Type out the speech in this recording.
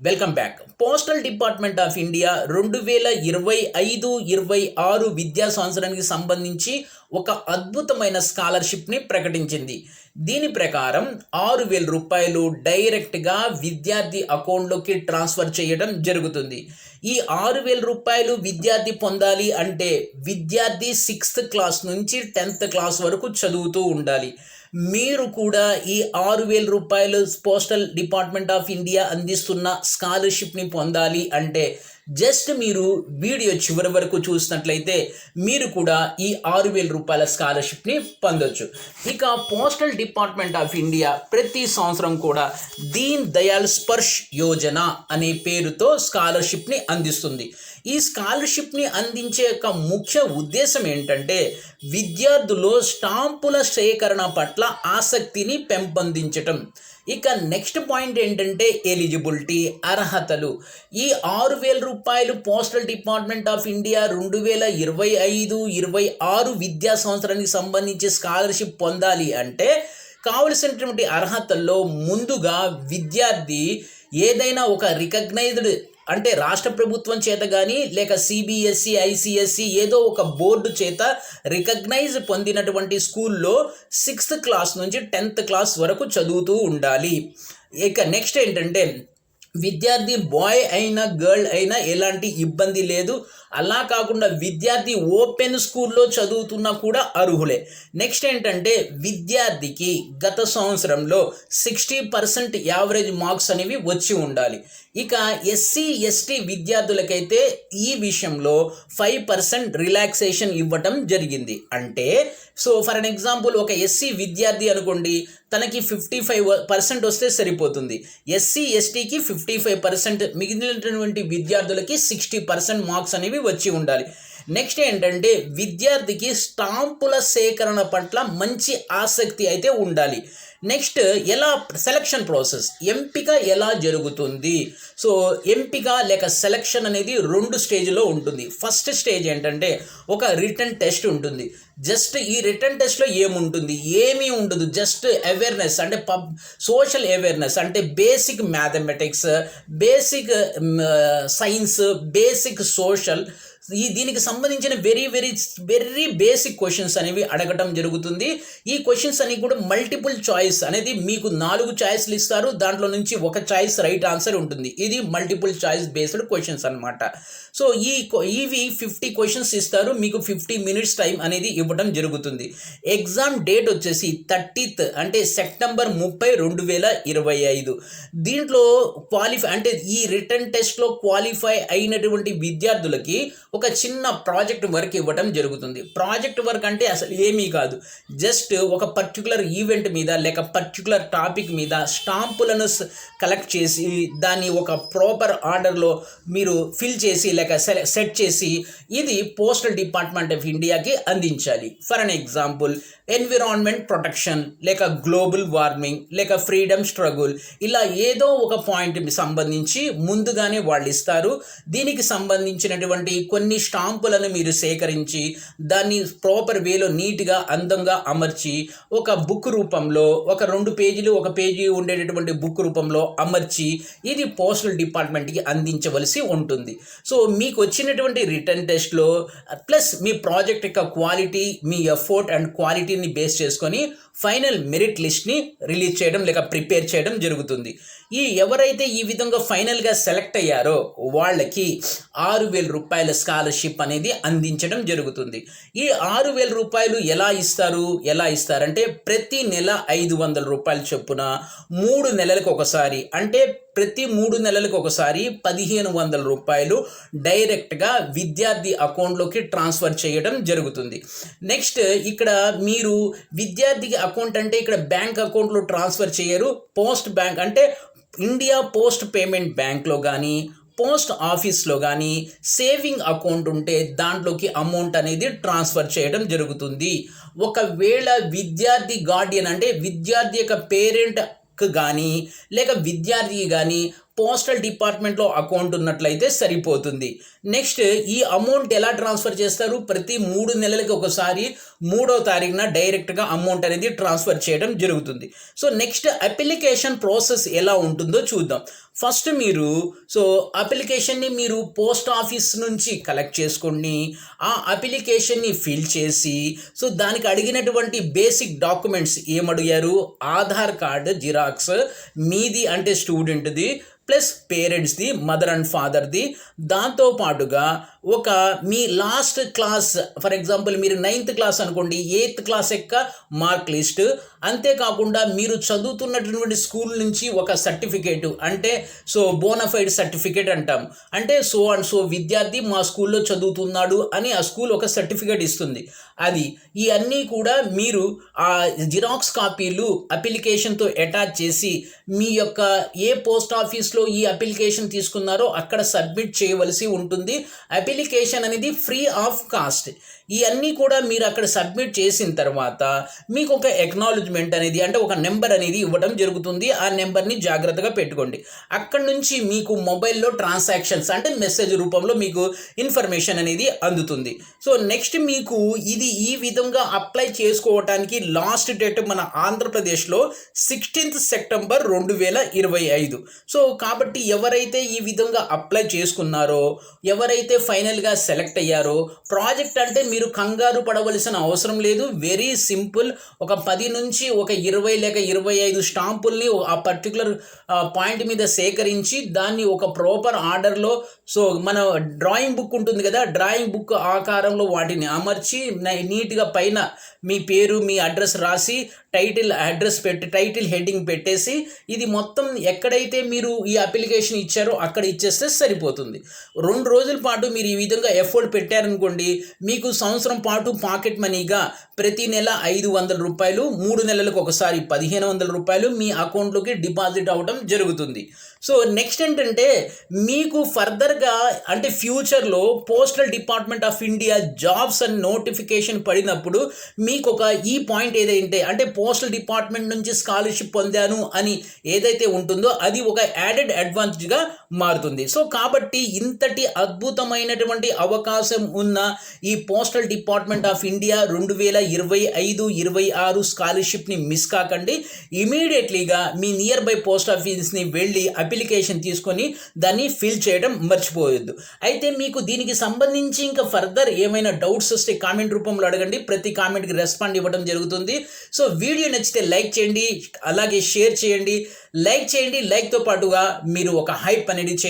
Welcome back postal department of India రెండు వేల ఇరవై ఐదు ఇరవై ఆరు విద్యా సంవత్సరానికి సంబంధించి ఒక అద్భుతమైన స్కాలర్షిప్ని ప్రకటించింది. దీని ప్రకారం ఆరు వేల రూపాయలు డైరెక్ట్గా విద్యార్థి అకౌంట్లోకి ట్రాన్స్ఫర్ చేయడం జరుగుతుంది. ఈ ఆరు వేల రూపాయలు విద్యార్థి పొందాలి అంటే విద్యార్థి సిక్స్త్ క్లాస్ నుంచి టెన్త్ క్లాస్ వరకు చదువుతూ ఉండాలి. మీరు కూడా ఈ ఆరు వేల రూపాయలు పోస్టల్ డిపార్ట్మెంట్ ఆఫ్ ఇండియా అందిస్తున్న స్కాలర్షిప్ని పొందాలి అంటే జస్ట్ మీరు వీడియో చివరి వరకు చూసినట్లయితే మీరు కూడా ఈ ఆరు వేల రూపాయల స్కాలర్షిప్ని పొందొచ్చు. ఇక పోస్టల్ డిపార్ట్మెంట్ ఆఫ్ ఇండియా ప్రతి సంవత్సరం కూడా దీన్ దయాల్ స్పర్శ్ యోజన అనే పేరుతో స్కాలర్షిప్ని అందిస్తుంది. ఈ స్కాలర్షిప్ని అందించే యొక్క ముఖ్య ఉద్దేశం ఏంటంటే విద్యార్థులు స్టాంపుల సేకరణ పట్ల ఆసక్తిని పెంపొందించటం. ఇక నెక్స్ట్ పాయింట్ ఏంటంటే ఎలిజిబిలిటీ అర్హతలు. ఈ ఆరు వేల రూపాయలు పోస్టల్ డిపార్ట్మెంట్ ఆఫ్ ఇండియా రెండు వేల ఇరవై ఐదు ఇరవై ఆరు విద్యా సంవత్సరానికి సంబంధించి స్కాలర్షిప్ పొందాలి అంటే కావలసినటువంటి అర్హతల్లో ముందుగా విద్యార్థి ఏదైనా ఒక రికగ్నైజ్డ్ అంటే రాష్ట్ర ప్రభుత్వం చేత కానీ లేక సిబిఎస్ఈ ఐసిఎస్సి ఏదో ఒక బోర్డు చేత రికగ్నైజ్ పొందినటువంటి స్కూల్లో సిక్స్త్ క్లాస్ నుంచి టెన్త్ క్లాస్ వరకు చదువుతూ ఉండాలి. ఇక నెక్స్ట్ ఏంటంటే విద్యార్థి బాయ్ అయినా గర్ల్ అయినా ఎలాంటి ఇబ్బంది లేదు. అలా కాకుండా విద్యార్థి ఓపెన్ స్కూల్లో చదువుతున్నా కూడా అర్హులే. నెక్స్ట్ ఏంటంటే విద్యార్థికి గత సంవత్సరంలో సిక్స్టీ పర్సెంట్ యావరేజ్ మార్క్స్ అనేవి వచ్చి ఉండాలి. ఇక ఎస్సీ ఎస్టీ విద్యార్థులకైతే ఈ విషయంలో ఫైవ్ పర్సెంట్ రిలాక్సేషన్ ఇవ్వటం జరిగింది. అంటే సో ఫర్ అన్ ఎగ్జాంపుల్ ఒక ఎస్సీ విద్యార్థి అనుకోండి తనకి ఫిఫ్టీ ఫైవ్ పర్సెంట్ వస్తే సరిపోతుంది. ఎస్సీ ఎస్టీకి ఫిఫ్టీ ఫైవ్ పర్సెంట్ మిగిలినటువంటి విద్యార్థులకి సిక్స్టీ పర్సెంట్ మార్క్స్ అనేవి వచ్చి ఉండాలి. నెక్స్ట్ ఏంటంటే విద్యార్థికి స్టాంపుల సేకరణ పట్ల మంచి ఆసక్తి అయితే ఉండాలి. నెక్స్ట్ ఎలా సెలక్షన్ ప్రాసెస్ ఎంపిక ఎలా జరుగుతుంది? సో ఎంపిక లేక సెలక్షన్ అనేది రెండు స్టేజ్లో ఉంటుంది. ఫస్ట్ స్టేజ్ ఏంటంటే ఒక రిటర్న్ టెస్ట్ ఉంటుంది. జస్ట్ ఈ రిటర్న్ టెస్ట్లో ఏముంటుంది? ఏమీ ఉండదు. జస్ట్ అవేర్నెస్ అంటే పబ్ సోషల్ అవేర్నెస్ అంటే basic mathematics basic science basic social ఈ దీనికి సంబంధించిన very very very basic questions అనేవి అడగటం జరుగుతుంది. ఈ క్వశ్చన్స్ అనేవి కూడా మల్టిపుల్ చాయిస్ అనేది మీకు నాలుగు చాయిస్లు ఇస్తారు. దాంట్లో నుంచి ఒక చాయిస్ రైట్ ఆన్సర్ ఉంటుంది. ఇది మల్టిపుల్ చాయిస్ బేస్డ్ క్వశ్చన్స్ అనమాట సో ఈ ఇవి ఫిఫ్టీ క్వశ్చన్స్ ఇస్తారు. మీకు ఫిఫ్టీ మినిట్స్ టైం అనేది ఇవ్వడం జరుగుతుంది. ఎగ్జామ్ డేట్ వచ్చేసి థర్టీత్ అంటే సెప్టెంబర్ ముప్పై రెండు వేల ఇరవై ఐదు. దీంట్లో క్వాలిఫై అంటే ఈ రిటర్న్ టెస్ట్లో క్వాలిఫై అయినటువంటి విద్యార్థులకి ఒక చిన్న ప్రాజెక్ట్ వర్క్ ఇవ్వటం జరుగుతుంది. ప్రాజెక్ట్ వర్క్ అంటే అసలు ఏమీ కాదు. జస్ట్ ఒక పర్టికులర్ ఈవెంట్ మీద లేక పర్టికులర్ టాపిక్ మీద స్టాంపులను కలెక్ట్ చేసి దాన్ని ఒక ప్రాపర్ ఆర్డర్లో మీరు ఫిల్ చేసి లేక సెట్ చేసి ఇది పోస్టల్ డిపార్ట్మెంట్ ఆఫ్ ఇండియాకి అందించాలి. For an example environment protection లేక గ్లోబల్ వార్మింగ్ లేక ఫ్రీడమ్ స్ట్రగుల్ ఇలా ఏదో ఒక పాయింట్ సంబంధించి ముందుగానే వాళ్ళు ఇస్తారు. దీనికి సంబంధించినటువంటి కొన్ని స్టాంపులను మీరు సేకరించి దాన్ని ప్రాపర్ వేలో నీట్గా అందంగా అమర్చి ఒక బుక్ రూపంలో ఒక రెండు పేజీలు ఒక పేజీ ఉండేటటువంటి బుక్ రూపంలో అమర్చి ఇది పోస్టల్ డిపార్ట్మెంట్కి అందించవలసి ఉంటుంది. సో మీకు వచ్చినటువంటి రిటర్న్ టెస్ట్లో ప్లస్ మీ ప్రాజెక్ట్ యొక్క క్వాలిటీ మీ ఎఫోర్ట్ అండ్ క్వాలిటీని బేస్ చేసుకొని ఫైనల్ మెరిట్ లిస్ట్ని రిలీజ్ చేయడం లేక ప్రిపేర్ చేయడం జరుగుతుంది. ఈ ఎవరైతే ఈ విధంగా ఫైనల్గా సెలెక్ట్ అయ్యారో వాళ్ళకి ఆరు వేల రూపాయల స్కాలర్షిప్ అనేది అందించడం జరుగుతుంది. ఈ ఆరు వేల రూపాయలు ఎలా ఇస్తారు? ఎలా ఇస్తారంటే ప్రతి నెల ఐదు వందల రూపాయలు చొప్పున మూడు నెలలకు ఒకసారి అంటే ప్రతి మూడు నెలలకు ఒకసారి పదిహేను వందల రూపాయలు డైరెక్ట్గా విద్యార్థి అకౌంట్లోకి ట్రాన్స్ఫర్ చేయడం జరుగుతుంది. నెక్స్ట్ ఇక్కడ మీరు విద్యార్థికి అకౌంట్ అంటే ఇక్కడ బ్యాంక్ అకౌంట్లో ట్రాన్స్ఫర్ చేయరు. పోస్ట్ బ్యాంక్ అంటే ఇండియా పోస్ట్ పేమెంట్ బ్యాంక్లో కానీ పోస్ట్ ఆఫీస్లో కానీ సేవింగ్ అకౌంట్ ఉంటే దాంట్లోకి అమౌంట్ అనేది ట్రాన్స్ఫర్ చేయడం జరుగుతుంది. ఒకవేళ విద్యార్థి గార్డియన్ అంటే విద్యార్థి యొక్క పేరెంట్ కానీ లేక విద్యార్థికి కానీ పోస్టల్ డిపార్ట్మెంట్లో అకౌంట్ ఉన్నట్లయితే సరిపోతుంది. నెక్స్ట్ ఈ అమౌంట్ ఎలా ట్రాన్స్ఫర్ చేస్తారు? ప్రతి మూడు నెలలకి ఒకసారి మూడో తారీఖున డైరెక్ట్గా అమౌంట్ అనేది ట్రాన్స్ఫర్ చేయడం జరుగుతుంది. సో నెక్స్ట్ అప్లికేషన్ ప్రాసెస్ ఎలా ఉంటుందో చూద్దాం. ఫస్ట్ మీరు సో అప్లికేషన్ని మీరు పోస్ట్ ఆఫీస్ నుంచి కలెక్ట్ చేసుకొని ఆ అప్లికేషన్ని ఫిల్ చేసి సో దానికి అడిగినటువంటి బేసిక్ డాక్యుమెంట్స్ ఏమడిగారు? ఆధార్ కార్డు జిరాక్స్ మీది అంటే స్టూడెంట్ది ప్లస్ పేరెంట్స్ది మదర్ అండ్ ఫాదర్ది. దాంతోపాటుగా ఒక మీ లాస్ట్ క్లాస్ ఫర్ ఎగ్జాంపుల్ మీరు నైన్త్ క్లాస్ అనుకోండి ఎయిత్ క్లాస్ యొక్క మార్క్ లిస్ట్ అంతేకాకుండా మీరు చదువుతున్నటువంటి స్కూల్ నుంచి ఒక సర్టిఫికేట్ అంటే సో బోనఫైడ్ సర్టిఫికేట్ అంటాం. అంటే సో అండ్ సో విద్యార్థి మా స్కూల్లో చదువుతున్నాడు అని ఆ స్కూల్ ఒక సర్టిఫికేట్ ఇస్తుంది. అది ఈ అన్నీ కూడా మీరు ఆ జిరాక్స్ కాపీలు అప్లికేషన్తో అటాచ్ చేసి మీ యొక్క ఏ పోస్ట్ ఆఫీస్లో ఈ అప్లికేషన్ తీసుకున్నారో అక్కడ సబ్మిట్ చేయవలసి ఉంటుంది. అప్లికేషన్ అనేది ఫ్రీ ఆఫ్ కాస్ట్. ఇవన్నీ కూడా మీరు అక్కడ సబ్మిట్ చేసిన తర్వాత మీకు ఒక ఎక్నాలజ్మెంట్ అనేది అంటే ఒక నెంబర్ అనేది ఇవ్వడం జరుగుతుంది. ఆ నెంబర్ని జాగ్రత్తగా పెట్టుకోండి. అక్కడ నుంచి మీకు మొబైల్లో ట్రాన్సాక్షన్స్ అంటే మెసేజ్ రూపంలో మీకు ఇన్ఫర్మేషన్ అనేది అందుతుంది. సో నెక్స్ట్ మీకు ఇది ఈ విధంగా అప్లై చేసుకోవటానికి లాస్ట్ డేట్ మన ఆంధ్రప్రదేశ్లో సిక్స్టీన్త్ సెప్టెంబర్ రెండు వేల ఇరవై ఐదు. సో కాబట్టి ఎవరైతే ఈ విధంగా అప్లై చేసుకున్నారో ఎవరైతే ఫైనల్గా సెలెక్ట్ అయ్యారో. ప్రాజెక్ట్ అంటే మీరు కంగారు పడవలసిన అవసరం లేదు. Very simple. ఒక పది నుంచి ఒక ఇరవై లేక ఇరవై ఐదు స్టాంపుల్ని ఆ పర్టికులర్ పాయింట్ మీద సేకరించి దాన్ని ఒక ప్రాపర్ ఆర్డర్లో సో మన డ్రాయింగ్ బుక్ ఉంటుంది కదా డ్రాయింగ్ బుక్ ఆకారంలో వాటిని అమర్చి నీట్గా పైన మీ పేరు మీ అడ్రస్ రాసి టైటిల్ అడ్రస్ పెట్టి టైటిల్ హెడ్డింగ్ పెట్టేసి ఇది మొత్తం ఎక్కడైతే మీరు ఈ అప్లికేషన్ ఇచ్చారో అక్కడ ఇచ్చేస్తే సరిపోతుంది. రెండు రోజుల పాటు మీరు ఈ విధంగా ఎఫర్ట్ పెట్టారనుకోండి మీకు సంవత్సరం పాటు పాకెట్ మనీగా ప్రతి నెల ఐదు వందల రూపాయలు మూడు నెలలకు ఒకసారి పదిహేను వందల రూపాయలు మీ అకౌంట్లోకి డిపాజిట్ అవ్వడం జరుగుతుంది. సో నెక్స్ట్ ఏంటంటే మీకు ఫర్దర్గా అంటే ఫ్యూచర్లో postal department of India jobs and notification పడినప్పుడు మీకు ఒక ఈ పాయింట్ ఏదైతే అంటే పోస్టల్ డిపార్ట్మెంట్ నుంచి స్కాలర్షిప్ పొందాను అని ఏదైతే ఉంటుందో అది ఒక యాడెడ్ అడ్వాంటేజ్గా మారుతుంది. సో కాబట్టి ఇంతటి అద్భుతమైన అద్భుతమైనటువంటి అవకాశం ఉన్న ఈ పోస్టల్ డిపార్ట్మెంట్ ఆఫ్ ఇండియా రెండు వేల ఇరవై ఐదు ఇరవై ఆరు స్కాలర్షిప్ని మిస్ కాకండి. ఇమీడియట్లీగా మీ నియర్ బై పోస్ట్ ఆఫీస్ని వెళ్ళి అప్లికేషన్ తీసుకొని దాన్ని ఫిల్ చేయడం మర్చిపోవద్దు. అయితే మీకు దీనికి సంబంధించి ఇంకా ఫర్దర్ ఏమైనా డౌట్స్ వస్తే కామెంట్ రూపంలో అడగండి. ప్రతి కామెంట్కి రెస్పాండ్ ఇవ్వడం జరుగుతుంది. సో వీడియో నచ్చితే లైక్ చేయండి. అలాగే షేర్ చేయండి. లైక్ చేయండి. లైక్తో పాటుగా మీరు ఒక హైప్ అనేది చేయండి